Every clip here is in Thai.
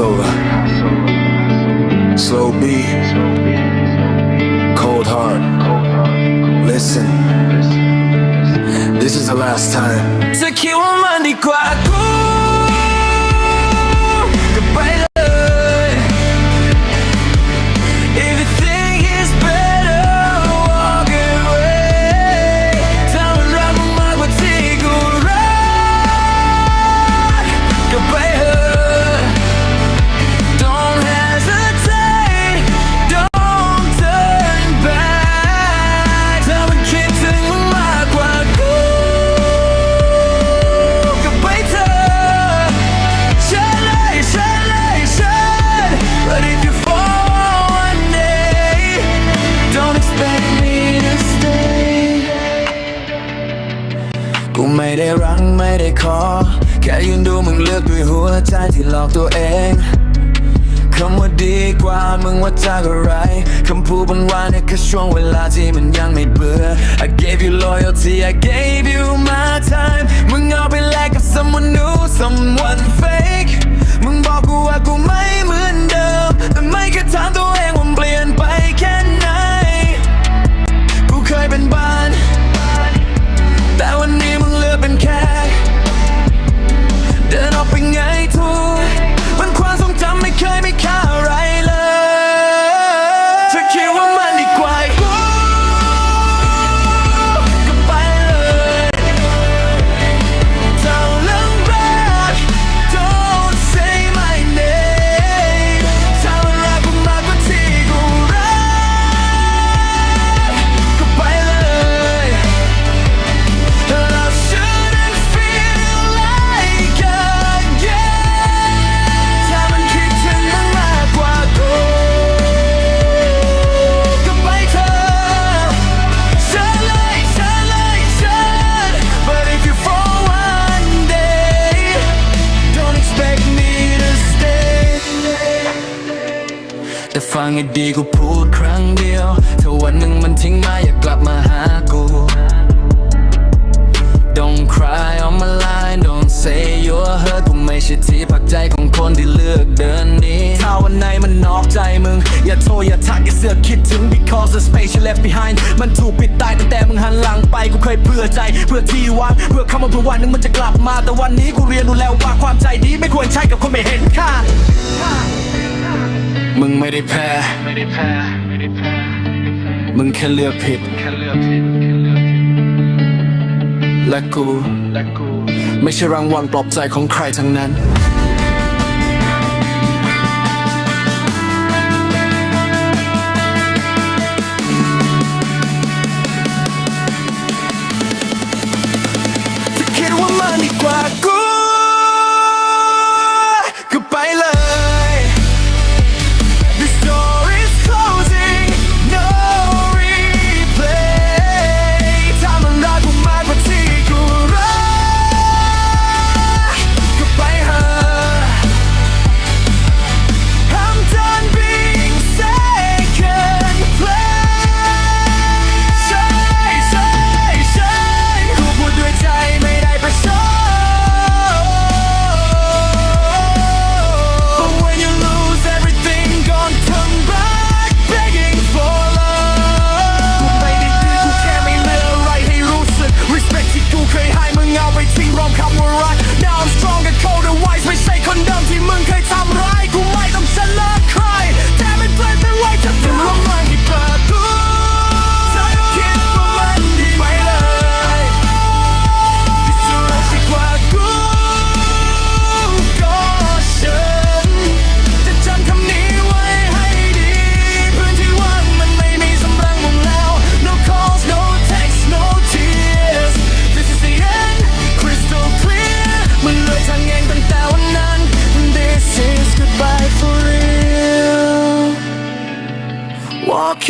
Passover. Slow beat, cold heart. Listen, this is the last time. จะ ไม่ได้รังไม่ได้ขอ แค่ยืนดูมึงเลือกด้วยหัวใจที่หลอกตัวเองคำว่าดีกว่ามึงว่าจากอะไรคำพูดบนวันเนี่ยแค่ช่วงเวลาที่มันยังไม่เบื่อ I gave you loyalty I gave you my time แต่ฟังให้ดีกูพูดครั้งเดียว ถ้าวันหนึ่งมันทิ้งมาอย่ากลับมาหากู Don't cry on my line Don't say you're hurt กูไม่ใช่ที่พักใจของคนที่เลือกเดินนี้ถ้าวันไหนมันนอกใจมึง อย่าโทรอย่าทักอย่าเสือกคิดถึง because the space you left behind มันถูกปิดตายตั้งแต่มึงหันหลังไป กูเคยเผื่อใจ เพื่อที่ว่างเพื่อคำว่าเพื่อวันหนึงมันจะกลับมา แต่วันนี้กูเรียนรู้แล้วว่าความใจดีไม่ควรใช้กับคนไม่เห็นค่า งไม่ได้แพ้ มึงแค่เลือกผิด และกู ไม่ใช่รางวัลปลอบใจของใครทั้งนั้น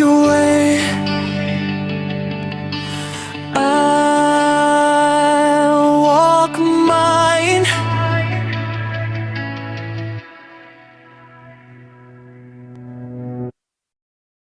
your way